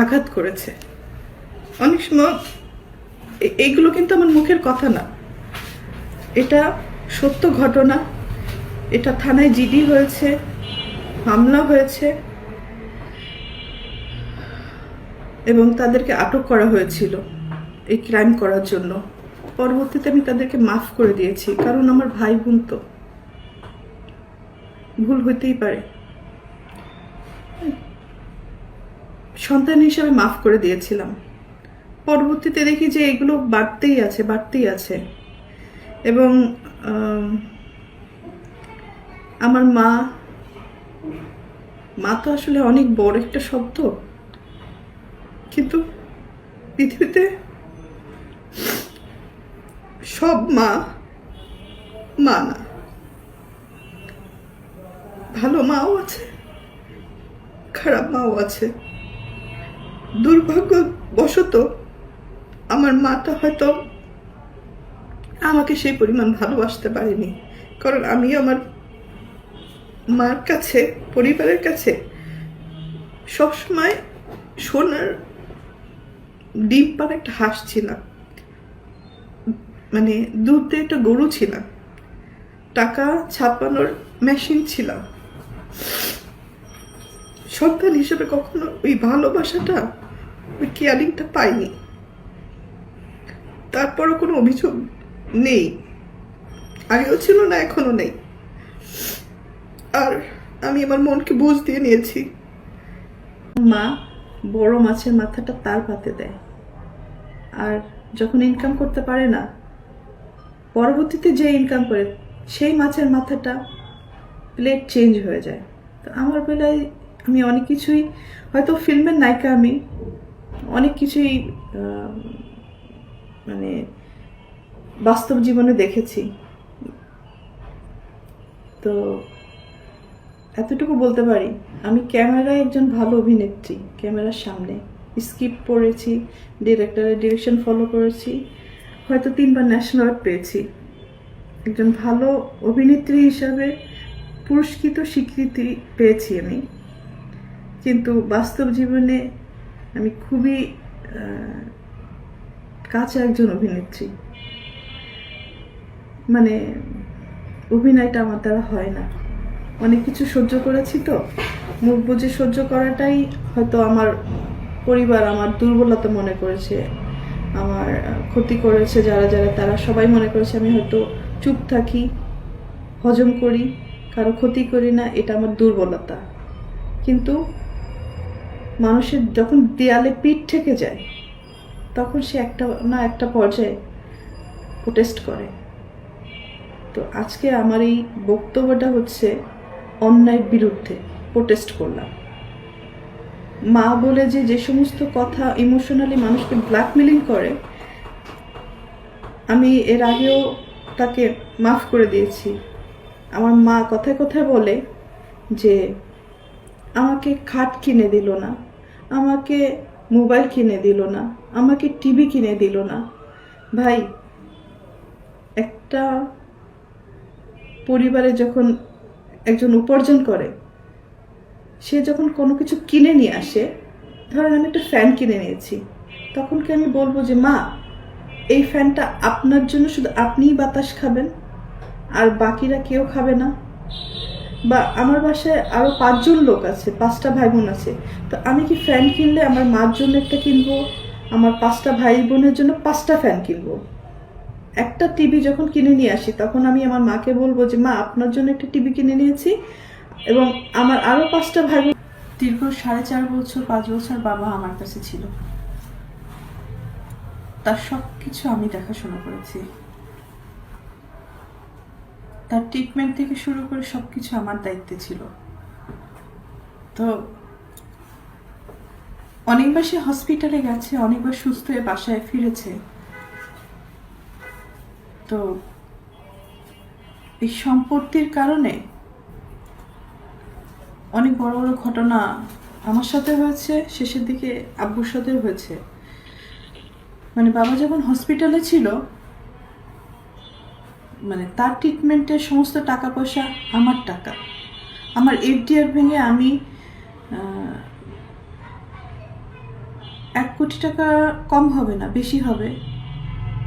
আঘাত করেছে। অনেক সময় এইগুলো কিন্তু আমার মুখের কথা না। এটা সত্য ঘটনা। এটা থানায় জিডি হয়েছে হামলা হয়েছে, এবং তাদেরকে আটক করা হয়েছিল এই ক্রাইম করার জন্য। পরবর্তীতে আমি তাদেরকে মাফ করে দিয়েছি, কারণ আমার ভাই বোন তো। ভুল হইতেই পারে। সন্তান হিসাবে মাফ করে দিয়েছিলাম। পরবর্তীতে দেখি যে এগুলো বাড়তেই আছে বাড়তেই আছে। এবং আমার মা মা তো আসলে অনেক বড় একটা শব্দ। কিন্তু পৃথিবীতে সব মা মা না। ভালো মাও আছে, খারাপ মাও আছে। দুর্ভাগ্যবশত আমার মাটা হয়তো আমাকে সেই পরিমাণ ভালোবাসতে পারেনি। কারণ আমি আমার মার কাছে, পরিবারের কাছে সবসময় সোনার ডিম পার একটা হাঁস ছিলাম। মানে দুধ একটা গরু ছিলাম। টাকা ছাপানোর মেশিন ছিলাম। সন্তান হিসেবে কখনো ওই ভালোবাসাটা ওই কেয়ারিংটা পাইনি। তারপরও কোনো অভিযোগ নেই। আগেও ছিল না এখনও নেই। আর আমি আমার মনকে বুঝ দিয়ে নিয়েছি। মা বড় মাছের মাথাটা তার পাতে দেয়। আর যখন ইনকাম করতে পারে না, পরবর্তীতে যে ইনকাম করে, সেই মাছের মাথাটা প্লেট চেঞ্জ হয়ে যায়। তো আমার বেলায় আমি অনেক কিছুই হয়তো ফিল্মের নায়িকা আমি অনেক কিছুই মানে বাস্তব জীবনে দেখেছি। তো এতটুকু বলতে পারি, আমি ক্যামেরায় একজন ভালো অভিনেত্রী, ক্যামেরার সামনে। স্ক্রিপ্ট পড়েছি ডিরেক্টরের ডিরেকশন ফলো করেছি, হয়তো তিনবার ন্যাশনাল অ্যাওয়ার্ড পেয়েছি। একজন ভালো অভিনেত্রী হিসাবে পুরস্কৃত স্বীকৃতি পেয়েছি আমি। কিন্তু বাস্তব জীবনে আমি খুবই কাছে একজন অভিনেত্রী। মানে অভিনয়টা আমার দ্বারা হয় না। অনেক কিছু সহ্য করেছি তো। মুখ বুঝে সহ্য করাটাই হয়তো আমার পরিবার আমার দুর্বলতা মনে করেছে, আমার ক্ষতি করেছে, যারা যারা, তারা সবাই মনে করেছে আমি হয়তো চুপ থাকি, হজম করি, কারও ক্ষতি করি না, এটা আমার দুর্বলতা। কিন্তু মানুষের যখন দেয়ালে পিঠ থেকে যায়, তখন সে একটা না একটা পর্যায়ে প্রোটেস্ট করে। তো আজকে আমার এই বক্তব্যটা হচ্ছে অন্যায়ের বিরুদ্ধে প্রোটেস্ট করলাম। মা বলে যে যে সমস্ত কথা ইমোশনালি মানুষকে ব্ল্যাকমেলিং করে, আমি এর আগেও তাকে মাফ করে দিয়েছি। আমার মা কথায় কথায় বলে যে, আমাকে খাট কিনে দিল না। আমাকে মোবাইল কিনে দিল না, আমাকে টিভি কিনে দিল না। ভাই, একটা পরিবারে যখন একজন উপার্জন করে, সে যখন কোনো কিছু কিনে নিয়ে আসে, ধরেন আমি একটা ফ্যান কিনে নিয়েছি, তখন কি আমি বলব যে, মা, এই ফ্যানটা আপনার জন্য শুধু আপনিই বাতাস খাবেন, আর বাকিরা কেউ খাবে না? বা আমার বাসায় আরও পাঁচজন লোক আছে, পাঁচটা ভাই বোন আছে। তো আমি কি ফ্যান কিনলে আমার মার জন্য একটা কিনবো? আমার পাঁচটা ভাই বোনের জন্য পাঁচটা ফ্যান কিনবো? একটা টিভি যখন কিনে নিয়ে আসি, তখন আমি আমার মাকে বলব যে, মা, আপনার জন্য একটা টিভি কিনে নিয়েছি এবং আমার আরও পাঁচটা ভাই বোন দীর্ঘ সাড়ে চার বছর, পাঁচ বছর বাবা আমার কাছে ছিল। তার সব কিছু আমি দেখাশোনা করেছি। তার ট্রিটমেন্ট থেকে শুরু করে সব কিছু আমার দায়িত্বে ছিল। তো অনেকবার সে হসপিটালে গেছে, অনেকবার সুস্থ হয়ে বাসায় ফিরেছে। তো এই সম্পত্তির কারণে অনেক বড় বড় ঘটনা আমার সাথে হয়েছে, শেষের দিকে আব্বুর সাথে হয়েছে। মানে বাবা যখন হসপিটালে ছিল মানে তার ট্রিটমেন্টের সমস্ত টাকা পয়সা আমার টাকা। আমার এফডিআর ভেঙে আমি এক কোটি টাকা কম হবে না, বেশি হবে।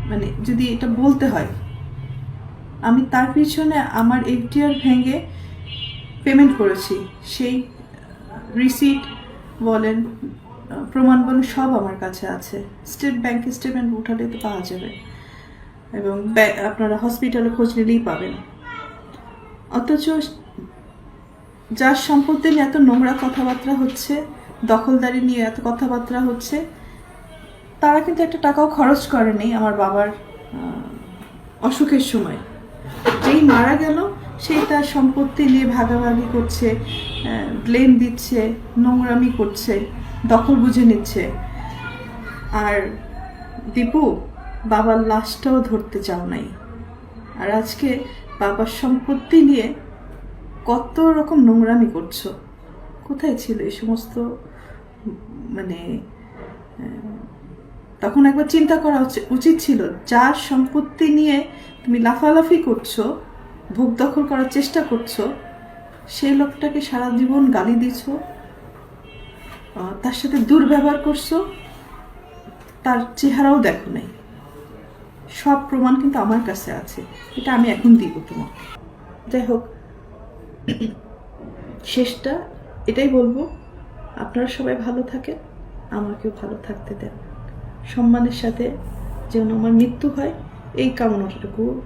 মানে যদি এটা বলতে হয়, আমি তার পিছনে আমার এফডিআর ভেঙে পেমেন্ট করেছি। সেই রিসিট বলেন প্রমাণ বলেন সব আমার কাছে আছে। স্টেট ব্যাংকে স্টেটমেন্ট উঠালে তো পাওয়া যাবে। এবং আপনারা হসপিটালে খোঁজ নিলেই পাবেন। অথচ যার সম্পত্তি নিয়ে এত নোংরা কথাবার্তা হচ্ছে, দখলদারি নিয়ে এত কথাবার্তা হচ্ছে, তারা কিন্তু একটা টাকাও খরচ করেনি আমার বাবার অসুখের সময়। যেই মারা গেল, সেই তার সম্পত্তি নিয়ে ভাগাভাগি করছে ব্লেম দিচ্ছে, নোংরামি করছে, দখল বুঝে নিচ্ছে। আর দীপু বাবার লাশটাও ধরতে চাও নাই। আর আজকে বাবার সম্পত্তি নিয়ে কত রকম নোংরামি করছ? কোথায় ছিল এই সমস্ত মানে তখন একবার চিন্তা করা উচিত ছিল যার সম্পত্তি নিয়ে তুমি লাফালাফি করছ, ভোগ দখল করার চেষ্টা করছ, সেই লোকটাকে সারা জীবন গালি দিছ তার সাথে দুর্ব্যবহার করছ, তার চেহারাও দেখো নাই। সব প্রমাণ কিন্তু আমার কাছে আছে। এটা আমি এখন দিব তোমাকে। যাই হোক, শেষটা এটাই বলব। আপনারা সবাই ভালো থাকেন, আমাকেও ভালো থাকতে দেন। সম্মানের সাথে যেন আমার মৃত্যু হয়, এই কামনাটুকু।